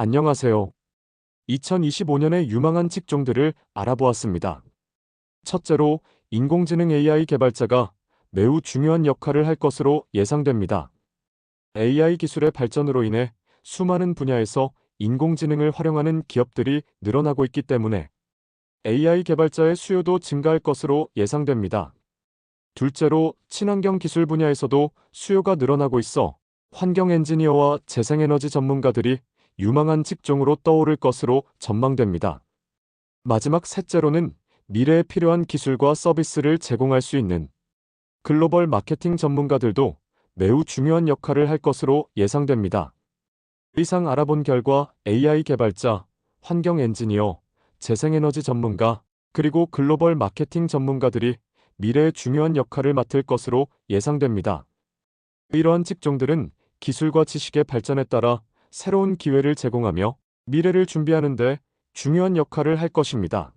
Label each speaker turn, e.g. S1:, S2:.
S1: 안녕하세요. 2025년의 유망한 직종들을 알아보았습니다. 첫째로 인공지능 AI 개발자가 매우 중요한 역할을 할 것으로 예상됩니다. AI 기술의 발전으로 인해 수많은 분야에서 인공지능을 활용하는 기업들이 늘어나고 있기 때문에 AI 개발자의 수요도 증가할 것으로 예상됩니다. 둘째로 친환경 기술 분야에서도 수요가 늘어나고 있어 환경 엔지니어와 재생에너지 전문가들이 유망한 직종으로 떠오를 것으로 전망됩니다. 마지막 셋째로는 미래에 필요한 기술과 서비스를 제공할 수 있는 글로벌 마케팅 전문가들도 매우 중요한 역할을 할 것으로 예상됩니다. 이상 알아본 결과 AI 개발자, 환경 엔지니어, 재생에너지 전문가, 그리고 글로벌 마케팅 전문가들이 미래의 중요한 역할을 맡을 것으로 예상됩니다. 이러한 직종들은 기술과 지식의 발전에 따라 새로운 기회를 제공하며 미래를 준비하는 데 중요한 역할을 할 것입니다.